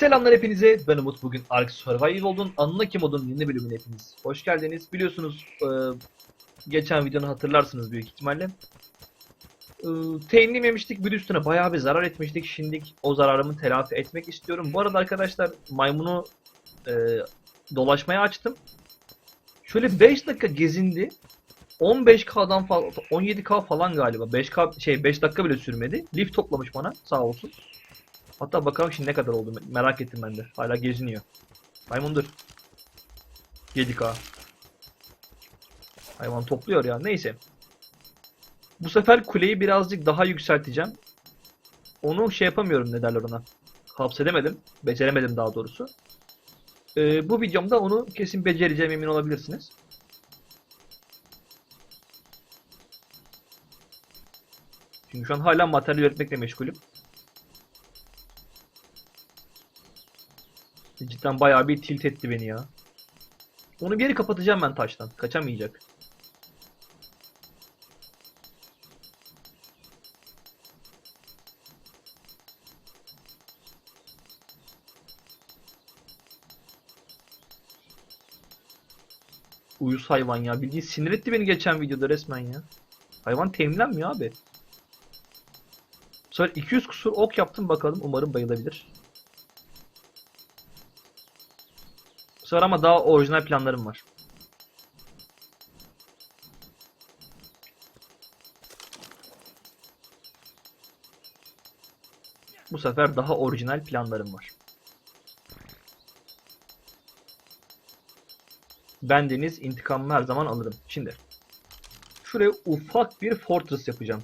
Selamlar hepinize. Ben Umut. Bugün Ark Survival'ın Anlaki modunun yeni bölümüne hepiniz hoş geldiniz. Biliyorsunuz e, geçen videonu hatırlarsınız büyük ihtimalle. E, Teğenlim yemiştik. Bir üstüne bayağı bir zarar etmiştik. Şimdi o zararımı telafi etmek istiyorum. Bu arada arkadaşlar maymunu e, dolaşmaya açtım. Şöyle 5 dakika gezindi. 15K'dan falan 17K falan galiba. 5K şey 5 dakika bile sürmedi. Lif toplamış bana sağ olsun. Hatta bakalım şimdi ne kadar oldu merak ettim ben de. Hala geziniyor. Maymundur. 7K. Hayvan topluyor ya. Neyse. Bu sefer kuleyi birazcık daha yükselteceğim. Onu şey yapamıyorum ne derler ona. Hapsedemedim. Beceremedim daha doğrusu. Ee, bu videomda onu kesin becereceğim emin olabilirsiniz. Çünkü şu an hala materyal üretmekle meşgulüm. Cidden bayağı bir tilt etti beni ya. Onu geri kapatacağım ben taştan. Kaçamayacak. Uyuz hayvan ya. Bildiğin sinir etti beni geçen videoda resmen ya. Hayvan teminlenmiyor abi. Bu sefer 200 kusur ok yaptım bakalım. Umarım bayılabilir. Bu sefer ama daha orijinal planlarım var. Bu sefer daha orijinal planlarım var. Ben Deniz intikamımı her zaman alırım. Şimdi şuraya ufak bir fortress yapacağım.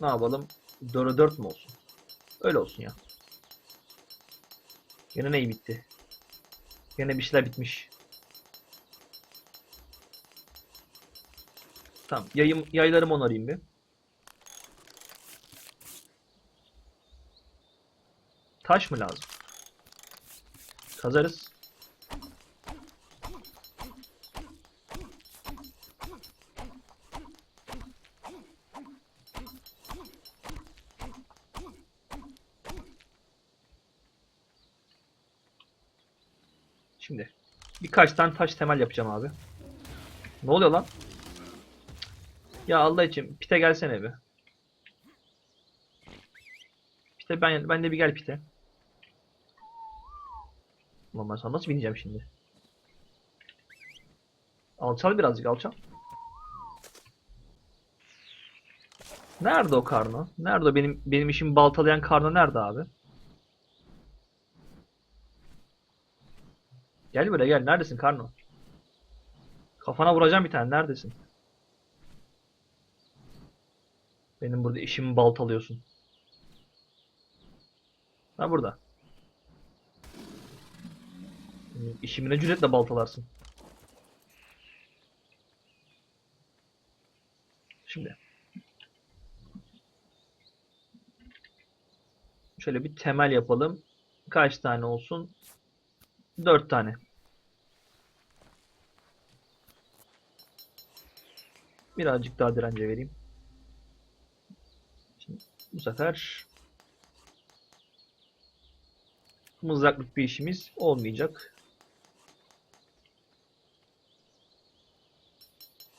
Ne yapalım? 4'e 4 mü olsun? Öyle olsun ya. Yine neyi bitti? Yine bir şeyler bitmiş. Tamam. Yayım, yaylarımı onarayım bir. Taş mı lazım? Kazarız. Şimdi birkaç tane taş temel yapacağım abi. Ne oluyor lan? Ya Allah için pite gelsene bir. Pite ben ben de bir gel pite. Ulan ben sana nasıl bineceğim şimdi? Alçal birazcık alçal. Nerede o karno? Nerede o benim benim işimi baltalayan karno nerede abi? Gel buraya gel. Neredesin karno? Kafana vuracağım bir tane. Neredesin? Benim burada işimi baltalıyorsun. Ha burada. Benim İşimi ne cüretle baltalarsın. Şimdi. Şöyle bir temel yapalım. Kaç tane olsun? 4 tane. Birazcık daha dirence vereyim. Şimdi bu sefer mızraklık bir işimiz olmayacak.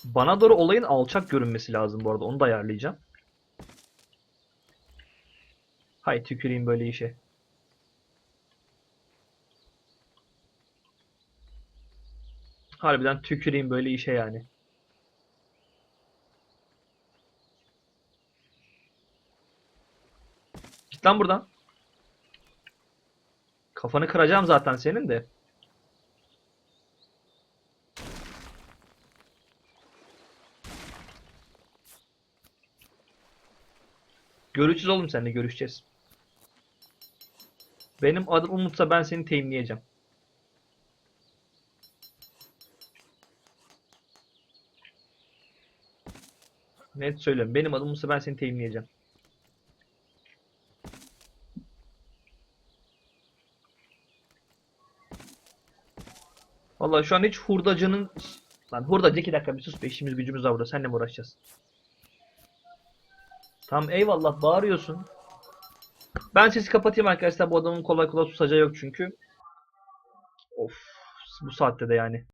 Bana doğru olayın alçak görünmesi lazım bu arada. Onu da ayarlayacağım. Hay tüküreyim böyle işe. Harbiden tüküreyim böyle işe yani. Git lan buradan. Kafanı kıracağım zaten senin de. Görüşeceğiz oğlum seninle görüşeceğiz. Benim adım Umut'sa ben seni teyimleyeceğim. Net söylüyorum. Benim adım Musa ben seni teyimleyeceğim. Vallahi şu an hiç hurdacının... Lan hurdacı iki dakika bir sus be işimiz gücümüz var burada. Seninle mi uğraşacağız? Tamam eyvallah bağırıyorsun. Ben sesi kapatayım arkadaşlar. Bu adamın kolay kolay susacağı yok çünkü. Of bu saatte de yani.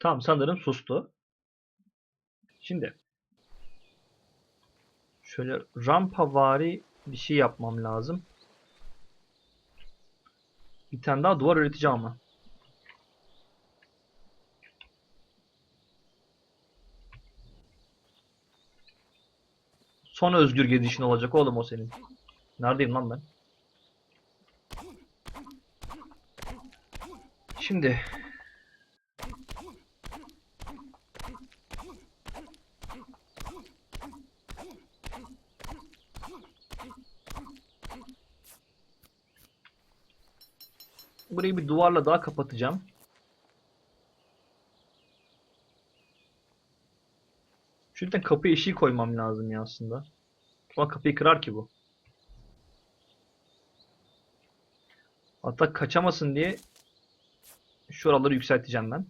Tamam sanırım sustu. Şimdi şöyle rampavari bir şey yapmam lazım. Bir tane daha duvar üreteceğim ama. Son özgür gidişin olacak oğlum o senin. Neredeyim lan ben? Şimdi burayı bir duvarla daha kapatacağım. Şuradan kapı eşiği koymam lazım ya aslında. Ama kapıyı kırar ki bu. Hatta kaçamasın diye şuraları yükselteceğim ben.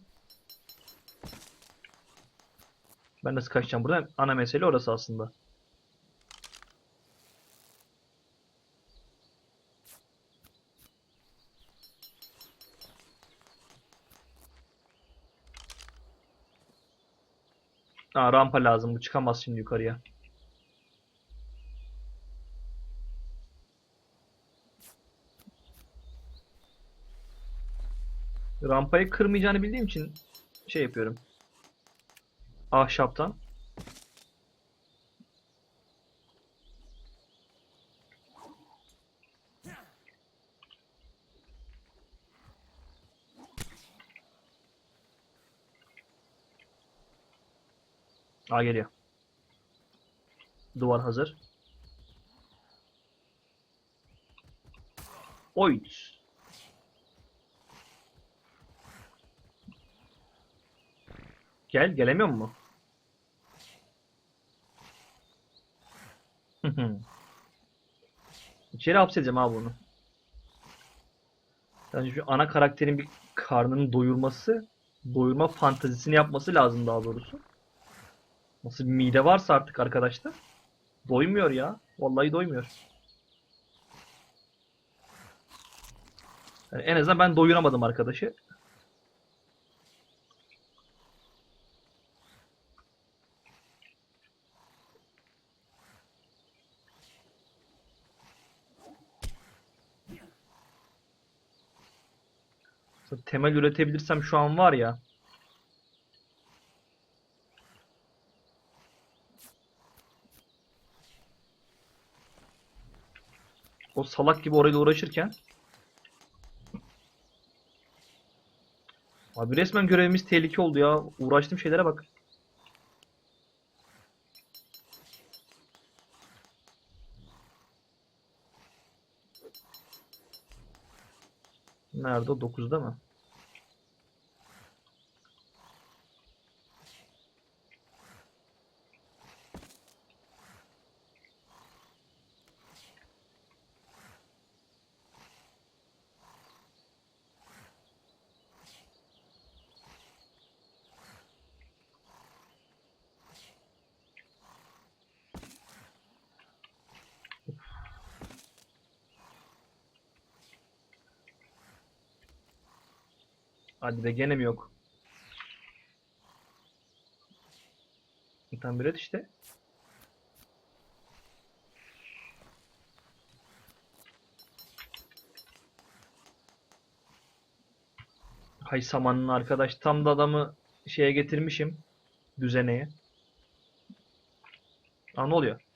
Ben nasıl kaçacağım buradan? Ana mesele orası aslında. Aa, rampa lazım. Bu çıkamaz şimdi yukarıya. Rampayı kırmayacağını bildiğim için şey yapıyorum. Ahşaptan. Aa geliyor. Duvar hazır. Oy. Gel, gelemiyor mu? İçeri hapsedeceğim abi bunu. Bence şu ana karakterin bir karnını doyurması, doyurma fantazisini yapması lazım daha doğrusu. Nasıl bir mide varsa artık arkadaşlar. Doymuyor ya. Vallahi doymuyor. Yani en azından ben doyuramadım arkadaşı. Temel üretebilirsem şu an var ya. O salak gibi orayla uğraşırken Abi resmen görevimiz tehlike oldu ya. Uğraştığım şeylere bak. Nerede o? 9'da mı? Hadi be gene mi yok? Tam bir et işte. Hay samanın arkadaş tam da adamı şeye getirmişim. Düzeneye. Aa ne oluyor?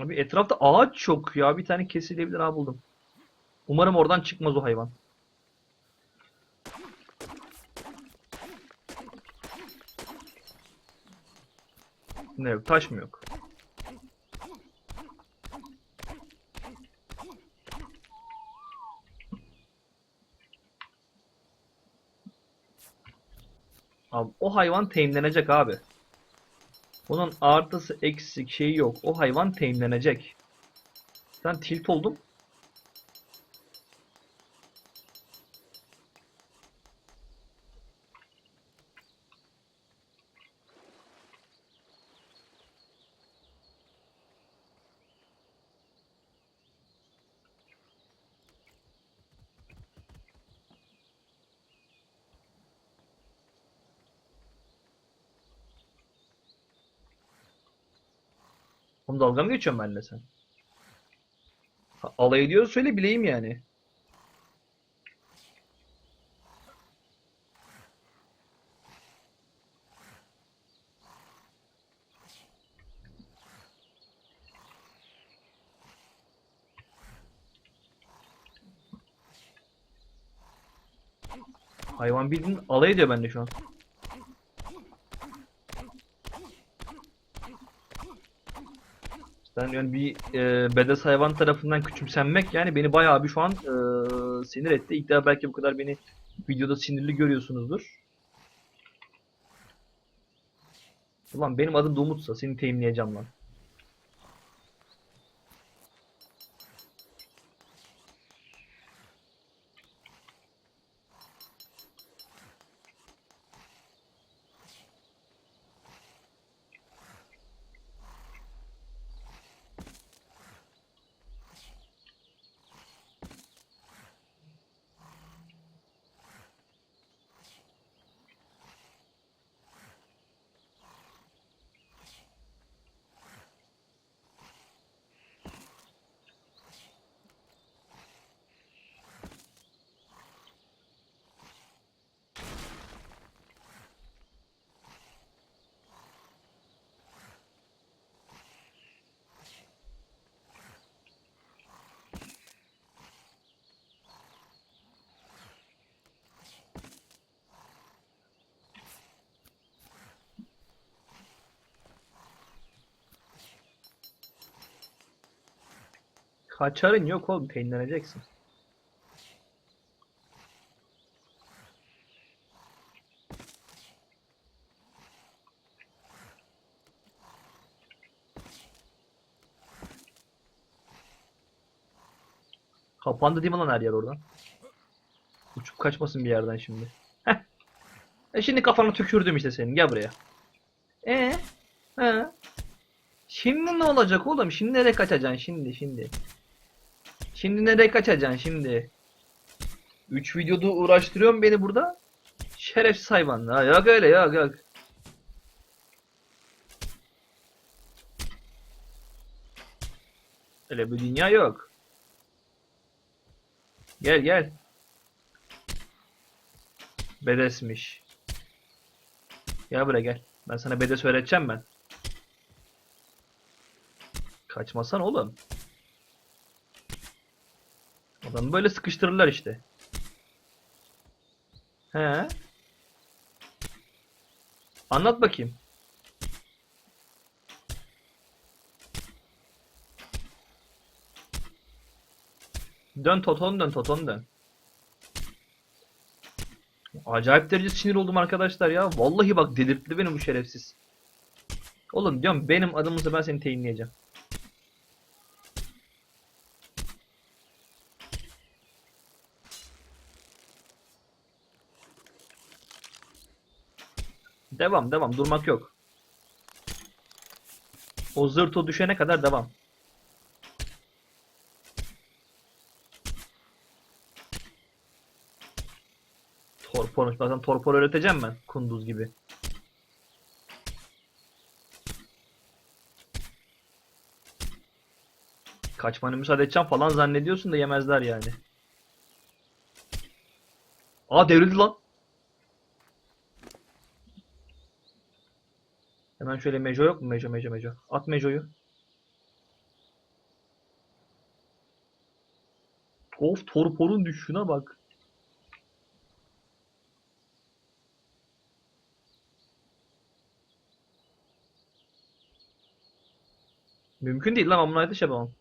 Abi etrafta ağaç çok ya. Bir tane kesilebilir ha buldum. Umarım oradan çıkmaz o hayvan. Ne yok? Taş mı yok? Abi o hayvan teyimlenecek abi. Bunun artısı eksik şeyi yok. O hayvan teyimlenecek. Sen tilt oldun. Oğlum dalga mı geçiyorsun benimle sen? Alay ediyoruz söyle bileyim yani. Hayvan bildiğin alay ediyor bende şu an. Ben yani bir e, bedes hayvan tarafından küçümsenmek yani beni bayağı bir şu an e, sinir etti. İlk defa belki bu kadar beni videoda sinirli görüyorsunuzdur. Ulan benim adım da Umut'sa seni teyimleyeceğim lan. Kaçarın yok oğlum teyimleneceksin. Kapandı değil mi lan her yer oradan? Uçup kaçmasın bir yerden şimdi. Heh. E şimdi kafana tükürdüm işte senin. Gel buraya. E? He? Şimdi ne olacak oğlum? Şimdi nereye kaçacaksın şimdi şimdi? Şimdi nereye kaçacaksın şimdi? 3 videoda uğraştırıyorsun beni burada. Şerefsiz hayvan. Ha, yok öyle yok yok. Öyle bir dünya yok. Gel gel. Bedesmiş. Gel buraya gel. Ben sana bedes öğreteceğim ben. Kaçmasan oğlum. Adamı böyle sıkıştırırlar işte. He. Anlat bakayım. Dön Toton dön Toton dön. Acayip derece sinir oldum arkadaşlar ya. Vallahi bak delirtti beni bu şerefsiz. Oğlum diyorum benim adımımsa ben seni teyinleyeceğim. Devam devam durmak yok. O zırto düşene kadar devam. Torpor, zaten torpor öğreteceğim ben kunduz gibi. Kaçmana müsaade edeceğim falan zannediyorsun da yemezler yani. Aa devrildi lan. Hemen şöyle Mejo yok mu? Mejo, Mejo, Mejo. At Mejo'yu. Of torporun düşüşüne bak. Mümkün değil lan ben bunu ateş yapamam.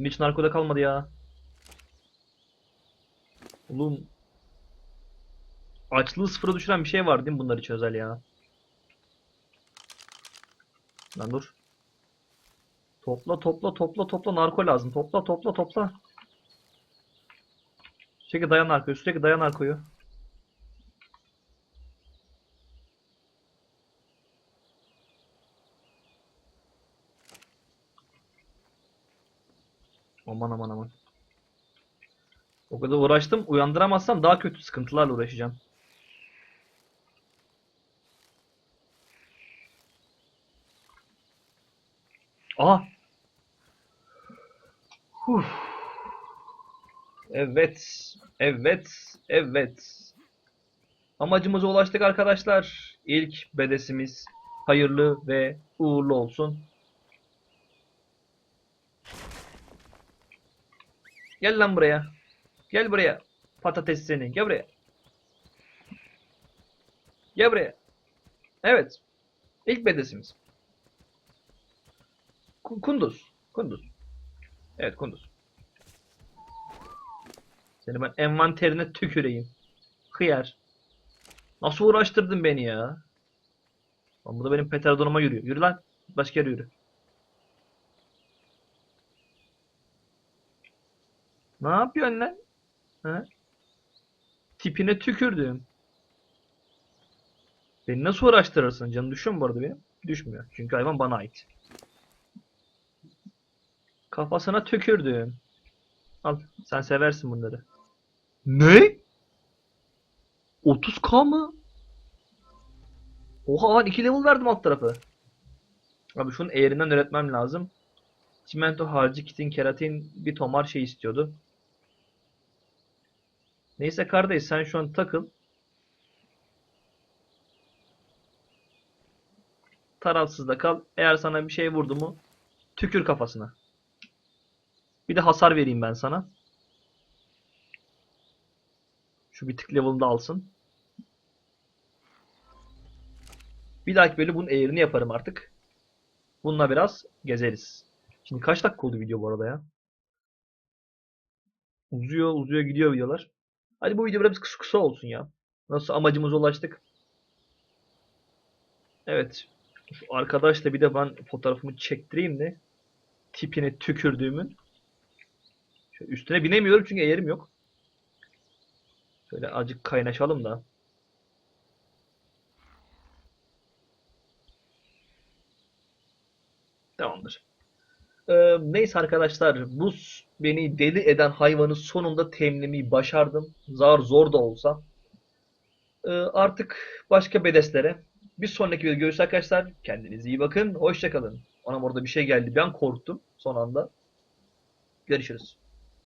Elimde hiç narkoda kalmadı ya. Oğlum. Açlığı sıfıra düşüren bir şey var değil mi bunlar için özel ya? Lan dur. Topla topla topla topla narko lazım. Topla topla topla. Sürekli dayan narkoyu. Sürekli dayan narkoyu. Aman aman aman. O kadar uğraştım. Uyandıramazsam daha kötü sıkıntılarla uğraşacağım. Aha. Huh. Evet. Evet. Evet. Amacımıza ulaştık arkadaşlar. İlk bedesimiz hayırlı ve uğurlu olsun. Gel lan buraya. Gel buraya. Patates seni. Gel buraya. Gel buraya. Evet. İlk bedesimiz. Ku- Kunduz. Kunduz. Evet Kunduz. Seni ben envanterine tüküreyim. Hıyar. Nasıl uğraştırdın beni ya? Lan bu da benim petardonuma yürüyor. Yürü lan. Başka yere yürü. Ne yapıyorsun lan? Ha? Tipine tükürdüm. Beni nasıl uğraştırırsın? Canım düşüyor mu bu arada benim? Düşmüyor. Çünkü hayvan bana ait. Kafasına tükürdüm. Al. Sen seversin bunları. Ne? 30k mı? Oha lan 2 level verdim alt tarafı. Abi şunun eğrinden öğretmem lazım. Çimento harcı, kitin, keratin, bir tomar şey istiyordu. Neyse kardeş sen şu an takıl. Tarafsız da kal. Eğer sana bir şey vurdu mu tükür kafasına. Bir de hasar vereyim ben sana. Şu bir tık level'ını da alsın. Bir dahaki bölüm bunun eğrini yaparım artık. Bununla biraz gezeriz. Şimdi kaç dakika oldu video bu arada ya? Uzuyor uzuyor gidiyor videolar. Hadi bu video biraz kısa kısa olsun ya. Nasıl amacımıza ulaştık. Evet. Şu arkadaşla bir de ben fotoğrafımı çektireyim de tipine tükürdüğümün. Şöyle üstüne binemiyorum çünkü eğerim yok. Şöyle azıcık kaynaşalım da. Tamamdır. Ee, neyse arkadaşlar bu beni deli eden hayvanı sonunda temlemeyi başardım. Zar zor da olsa. Ee, artık başka bedeslere. Bir sonraki videoda görüşürüz arkadaşlar. Kendinize iyi bakın. Hoşçakalın. Anam orada bir şey geldi. Ben korktum son anda. Görüşürüz.